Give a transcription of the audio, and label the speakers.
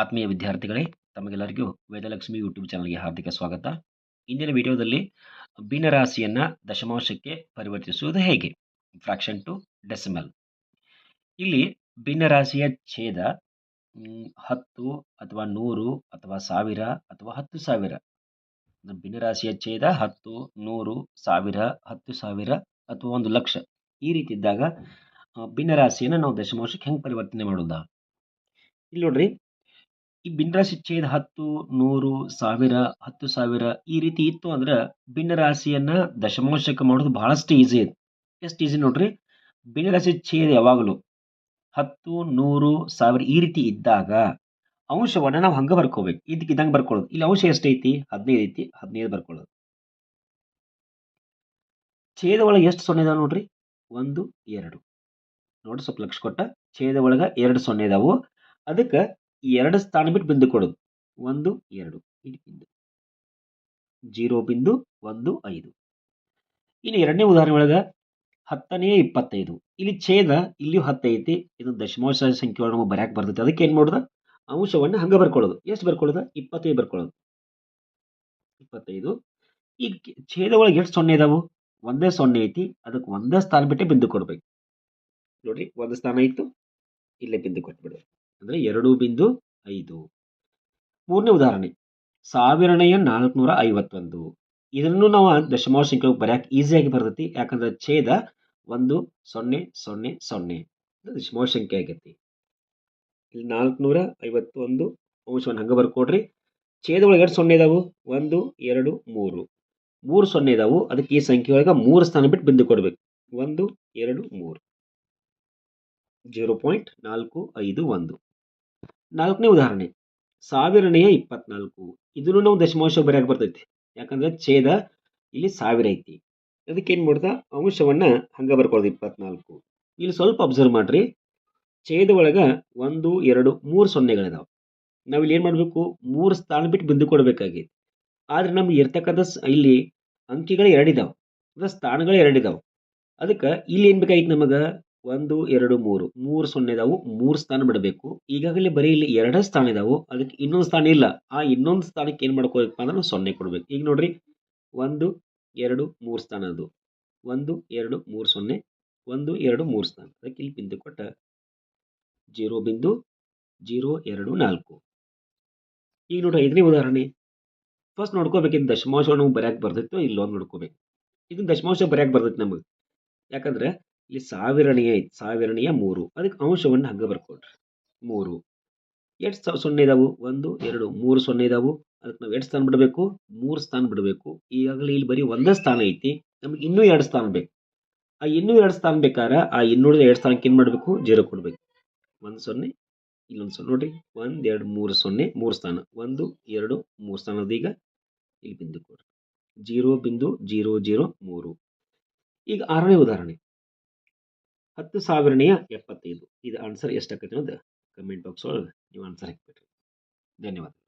Speaker 1: ಆತ್ಮೀಯ ವಿದ್ಯಾರ್ಥಿಗಳೇ, ತಮಗೆಲ್ಲರಿಗೂ ವೇದಲಕ್ಷ್ಮಿ ಯೂಟ್ಯೂಬ್ ಚಾನಲ್ಗೆ ಹಾರ್ದಿಕ ಸ್ವಾಗತ. ಇಂದಿನ ವಿಡಿಯೋದಲ್ಲಿ ಭಿನ್ನರಾಶಿಯನ್ನು ದಶಮಾಂಶಕ್ಕೆ ಪರಿವರ್ತಿಸುವುದು ಹೇಗೆ? Fraction to decimal. ಇಲ್ಲಿ ಭಿನ್ನರಾಶಿಯ ಛೇದ ಹತ್ತು ಅಥವಾ ನೂರು ಅಥವಾ ಸಾವಿರ ಅಥವಾ ಹತ್ತು ಸಾವಿರ. ಭಿನ್ನರಾಶಿಯ ಛೇದ, ಹತ್ತು, ನೂರು, ಸಾವಿರ, ಹತ್ತು ಸಾವಿರ ಅಥವಾ ಒಂದು ಲಕ್ಷ. ಈ ರೀತಿ ಇದ್ದಾಗ ಭಿನ್ನರಾಶಿಯನ್ನು ನಾವು ದಶಮಾಂಶಕ್ಕೆ ಹೆಂಗೆ ಪರಿವರ್ತನೆ ಮಾಡೋದಾ? ಇಲ್ಲಿ ನೋಡ್ರಿ ಈ ಭಿನ್ನರಾಶಿ ಛೇದ ಹತ್ತು, ನೂರು, ಸಾವಿರ, ಹತ್ತು ಸಾವಿರ ಈ ರೀತಿ ಇತ್ತು ಅಂದ್ರೆ ಭಿನ್ನರಾಶಿಯನ್ನ ದಶಮಾಂಶಕ್ಕೆ ಮಾಡೋದು ಬಹಳಷ್ಟು ಈಸಿ ಇದೆ ಎಷ್ಟು ಈಸಿ ನೋಡ್ರಿ? ಭಿನ್ನರಾಶಿ ಛೇದ ಯಾವಾಗಲೂ ಹತ್ತು, ನೂರು, ಸಾವಿರ ಈ ರೀತಿ ಇದ್ದಾಗ ಅಂಶವನ್ನು ನಾವು ಹಂಗೆ ಬರ್ಕೋಬೇಕು. ಇದಕ್ಕೆ ಇದ್ದಂಗೆ ಬರ್ಕೊಳ್ಳೋದು ಇಲ್ಲಿ ಅಂಶ ಎಷ್ಟೈತಿ? ಹದಿನೈದು ಐತಿ. ಹದಿನೈದು ಬರ್ಕೊಳ್ಳೋದು ಛೇದ ಒಳಗೆ ಎಷ್ಟು ಸೊನ್ನೆ ಇದಾವೆ ನೋಡ್ರಿ? ಒಂದು, ಎರಡು. ನೋಡಿ ಸ್ವಲ್ಪ ಲಕ್ಷ ಕೊಟ್ಟ. ಛೇದ ಒಳಗೆ ಎರಡು ಸೊನ್ನೆ ಇದಾವೆ. ಅದಕ್ಕೆ ಎರಡು ಸ್ಥಾನ ಬಿಟ್ಟು ಬಿಂದು ಕೊಡೋದು ಒಂದು, ಎರಡು. ಇಲ್ಲಿ ಬಿಂದು. ಜೀರೋ ಬಿಂದು, ಒಂದು, ಐದು. ಇನ್ನು ಎರಡನೇ ಉದಾಹರಣೆ ಒಳಗೆ ಹತ್ತನೇ, ಇಪ್ಪತ್ತೈದು. ಇಲ್ಲಿ ಛೇದ, ಇಲ್ಲಿಯೂ ಹತ್ತೈತಿ. ಇದು ದಶಮಾಂಶ ಸಂಖ್ಯೆ ಒಳಗೆ ನಮಗೆ ಬರ್ಯಾಕೆ ಬರ್ತೈತಿ. ಅದಕ್ಕೆ ಏನು ಮಾಡೋದು? ಅಂಶವನ್ನು ಹಂಗೆ ಬರ್ಕೊಳ್ಳೋದು. ಎಷ್ಟು ಬರ್ಕೊಳ್ಳೋದು? ಇಪ್ಪತ್ತೈದು ಬರ್ಕೊಳ್ಳೋದು. ಇಪ್ಪತ್ತೈದು. ಈಗ ಛೇದ ಒಳಗೆ ಎಷ್ಟು ಸೊನ್ನೆ ಇದಾವು? ಒಂದೇ ಸೊನ್ನೆ ಐತಿ. ಅದಕ್ಕೆ ಒಂದೇ ಸ್ಥಾನ ಬಿಟ್ಟೆ ಬಿಂದು ಕೊಡ್ಬೇಕು. ನೋಡ್ರಿ, ಒಂದು ಸ್ಥಾನ ಇತ್ತು. ಇಲ್ಲೇ ಬಿಂದು ಕೊಟ್ಬಿಡ್ಬೇಕು ಅಂದ್ರೆ ಎರಡು ಬಿಂದು ಐದು. ಮೂರನೇ ಉದಾಹರಣೆ. ಸಾವಿರನೆಯ ನಾಲ್ಕುನೂರ ಐವತ್ತೊಂದು. ಇದನ್ನು ನಾವು ದಶಮಾಂಶ ಸಂಖ್ಯೆ ಬರೆಯೋಕೆ ಈಸಿಯಾಗಿ ಬರ್ತೈತಿ. ಯಾಕಂದ್ರೆ ಛೇದ ಒಂದು, ಸೊನ್ನೆ ಸೊನ್ನೆ ಸೊನ್ನೆ. ದಶಮಾಂಶ ಸಂಖ್ಯೆ ಆಗೈತಿ. ಇಲ್ಲಿ ನಾಲ್ಕುನೂರ ಐವತ್ತೊಂದು ಅಂಶವನ್ನು ಹಂಗೆ ಬರ್ಕೊಡ್ರಿ. ಛೇದ ಒಳಗೆ ಎರಡು ಸೊನ್ನೆ ಇದಾವು. ಒಂದು, ಎರಡು, ಮೂರು. ಮೂರು ಸೊನ್ನೆ ಇದಾವು. ಅದಕ್ಕೆ ಈ ಸಂಖ್ಯೆ ಒಳಗೆ ಮೂರು ಸ್ಥಾನ ಬಿಟ್ಟು ಬಿಂದು ಕೊಡಬೇಕು. ಒಂದು, ಎರಡು, ಮೂರು. ಜೀರೋ ಪಾಯಿಂಟ್ ನಾಲ್ಕು ಐದು ಒಂದು. ನಾಲ್ಕನೇ ಉದಾಹರಣೆ. ಸಾವಿರನೆಯ ಇಪ್ಪತ್ನಾಲ್ಕು. ಇದನ್ನು ನಾವು ದಶಮಾಂಶ ಬರೆಯಕ್ಕೆ ಬರ್ತೈತಿ. ಯಾಕಂದ್ರೆ ಛೇದ ಇಲ್ಲಿ ಸಾವಿರ ಐತಿ. ಅದಕ್ಕೆ ಏನು ಮಾಡ್ದ ಅಂಶವನ್ನ ಹಂಗ ಬರ್ಕೊಳ್ದು ಇಪ್ಪತ್ನಾಲ್ಕು. ಇಲ್ಲಿ ಸ್ವಲ್ಪ ಅಬ್ಸರ್ವ್ ಮಾಡಿರಿ. ಛೇದ ಒಳಗೆ ಒಂದು, ಎರಡು, ಮೂರು ಸೊನ್ನೆಗಳಿದಾವೆ. ನಾವಿಲ್ಲಿ ಏನು ಮಾಡಬೇಕು? ಮೂರು ಸ್ಥಾನ ಬಿಟ್ಟು ಬಿಂದು ಕೊಡಬೇಕಾಗಿತ್ತು ಆದ್ರೆ ನಮ್ಗೆ ಇರ್ತಕ್ಕಂಥ ಇಲ್ಲಿ ಅಂಕಿಗಳು ಎರಡಿದಾವೆ. ಅಂದ್ರೆ ಸ್ಥಾನಗಳು ಎರಡಿದಾವೆ. ಅದಕ್ಕೆ ಇಲ್ಲಿ ಏನು ಬೇಕಾಗಿತ್ತು ನಮಗೆ? ಒಂದು, ಎರಡು, ಮೂರು. ಮೂರು ಸೊನ್ನೆ ಇದಾವು, ಮೂರು ಸ್ಥಾನ ಬಿಡಬೇಕು. ಈಗಾಗಲೇ ಬರೀ ಇಲ್ಲಿ ಎರಡೇ ಸ್ಥಾನ ಇದಾವು. ಅದಕ್ಕೆ ಇನ್ನೊಂದು ಸ್ಥಾನ ಇಲ್ಲ. ಆ ಇನ್ನೊಂದು ಸ್ಥಾನಕ್ಕೆ ಏನು ಮಾಡ್ಕೋಬೇಕಪ್ಪ ಅಂದ್ರೆ ಸೊನ್ನೆ ಕೊಡ್ಬೇಕು. ಈಗ ನೋಡ್ರಿ, ಒಂದು, ಎರಡು, ಮೂರು ಸ್ಥಾನ ಅದು. ಒಂದು, ಎರಡು, ಮೂರು ಸೊನ್ನೆ. ಒಂದು, ಎರಡು, ಮೂರು ಸ್ಥಾನ. ಅದಕ್ಕೆ ಇಲ್ಲಿ ಬಿಂದು ಕೊಟ್ಟ ಜೀರೋ ಬಿಂದು, ಜೀರೋ, ಎರಡು, ನಾಲ್ಕು. ಈಗ ನೋಡ್ರಿ, ಐದನೇ ಉದಾಹರಣೆ. ಫಸ್ಟ್ ನೋಡ್ಕೋಬೇಕಿದ್ದು ದಶಮಾಂಶ ನಮ್ಗೆ ಬರ್ಯಾಕೆ ಬರ್ತೈತೋ ಇಲ್ಲೋ ನೋಡ್ಕೋಬೇಕು. ಇದನ್ನ ದಶಮಾಂಶ ಬರ್ಯಾಕೆ ಬರ್ತೈತೆ ನಮಗೆ. ಯಾಕಂದ್ರೆ ಇಲ್ಲಿ ಸಾವಿರನೆಯ ಐತಿ ಸಾವಿರನೆಯ ಮೂರು. ಅದಕ್ಕೆ ಅಂಶವನ್ನು ಹಗ್ಗ ಬರ್ಕೊಡ್ರಿ ಮೂರು. ಎಷ್ಟು ಸ- ಸೊನ್ನೆ ಇದಾವು? ಒಂದು, ಎರಡು, ಮೂರು ಸೊನ್ನೆ ಇದಾವು. ಅದಕ್ಕೆ ನಾವು ಎಷ್ಟು ಸ್ಥಾನ ಬಿಡಬೇಕು? ಮೂರು ಸ್ಥಾನ ಬಿಡಬೇಕು. ಈಗಾಗಲೇ ಇಲ್ಲಿ ಬರೀ ಒಂದೇ ಸ್ಥಾನ ಐತಿ. ನಮ್ಗೆ ಇನ್ನೂ ಎರಡು ಸ್ಥಾನ ಬೇಕು. ಆ ಇನ್ನೂ ಎರಡು ಸ್ಥಾನ ಬೇಕಾದ್ರೆ ಆ ಇನ್ನುಳಿದ ಎರಡು ಸ್ಥಾನಕ್ಕೆ ಏನು ಮಾಡಬೇಕು? ಜೀರೋ ಕೊಡಬೇಕು. ಒಂದು ಸೊನ್ನೆ ಇಲ್ಲೊಂದು ಸೊನ್ನೆ. ನೋಡಿರಿ, ಒಂದು, ಎರಡು, ಮೂರು ಸೊನ್ನೆ, ಮೂರು ಸ್ಥಾನ. ಒಂದು, ಎರಡು, ಮೂರು ಸ್ಥಾನದ ಈಗ ಇಲ್ಲಿ ಬಿಂದು ಕೊಡ್ರಿ. ಜೀರೋ, ಬಿಂದು, ಜೀರೋ ಜೀರೋ, ಮೂರು. ಈಗ ಆರನೇ ಉದಾಹರಣೆ. ಹತ್ತು ಸಾವಿರನೆಯ ಎಪ್ಪತ್ತೈದು. ಇದು ಆನ್ಸರ್ ಎಷ್ಟಾಗತ್ತೆ ಅನ್ನೋದು ಕಮೆಂಟ್ ಬಾಕ್ಸ್ ಒಳಗೆ ನೀವು ಆನ್ಸರ್ ಹಾಕ್ಬಿಟ್ರಿ. ಧನ್ಯವಾದ.